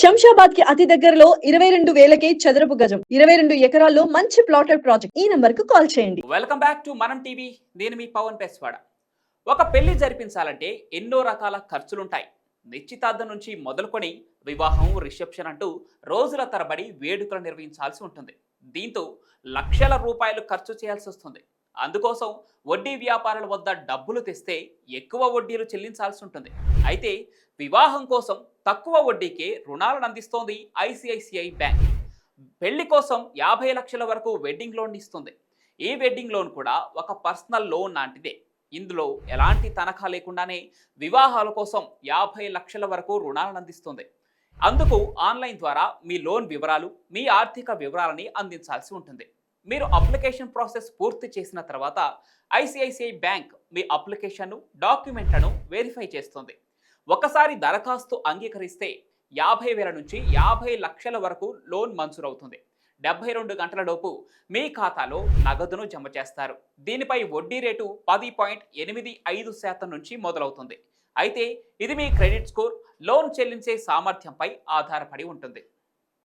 శంషాబాద్కి అతి దగ్గరలో ఇరవై రెండు వేలకే చదరపు గజం ఇరవై రెండు ఎకరాల్లో మంచి ప్లాటెడ్ ప్రాజెక్ట్ ఈ నంబర్కు కాల్ చేయండి. Welcome back to Manam TV నేను మీ పవన్ పెస్వాడ. ఒక పెళ్ళి జరిపించాలంటే ఎన్నో రకాల ఖర్చులుంటాయి. నిశ్చితార్థం నుంచి మొదలుకొని వివాహం రిసెప్షన్ అంటూ రోజుల తరబడి వేడుకలు నిర్వహించాల్సి ఉంటుంది. దీంతో లక్షల రూపాయలు ఖర్చు చేయాల్సి వస్తుంది. అందుకోసం వడ్డీ వ్యాపారుల వద్ద డబ్బులు తెస్తే ఎక్కువ వడ్డీలు చెల్లించాల్సి ఉంటుంది. అయితే వివాహం కోసం తక్కువ వడ్డీకే రుణాలను అందిస్తోంది ఐసిఐసిఐ బ్యాంక్. పెళ్ళి కోసం యాభై లక్షల వరకు వెడ్డింగ్ లోన్ ఇస్తుంది. ఈ వెడ్డింగ్ లోన్ కూడా ఒక పర్సనల్ లోన్ లాంటిదే. ఇందులో ఎలాంటి తనఖా లేకుండానే వివాహాల కోసం యాభై లక్షల వరకు రుణాలను అందిస్తుంది. అందుకు ఆన్లైన్ ద్వారా మీ లోన్ వివరాలు మీ ఆర్థిక వివరాలని అందించాల్సి ఉంటుంది. మీరు అప్లికేషన్ ప్రాసెస్ పూర్తి చేసిన తర్వాత ఐసిఐసిఐ బ్యాంక్ మీ అప్లికేషన్ను డాక్యుమెంట్లను వెరిఫై చేస్తుంది. ఒకసారి దరఖాస్తు అంగీకరిస్తే యాభై వేల నుంచి యాభై లక్షల వరకు లోన్ మంజూరవుతుంది. డెబ్బై రెండు గంటలలోపు మీ ఖాతాలో నగదును జమ చేస్తారు. దీనిపై వడ్డీ రేటు పది పాయింట్ ఎనిమిది ఐదు శాతం నుంచి మొదలవుతుంది. అయితే ఇది మీ క్రెడిట్ స్కోర్ లోన్ చెల్లించే సామర్థ్యంపై ఆధారపడి ఉంటుంది.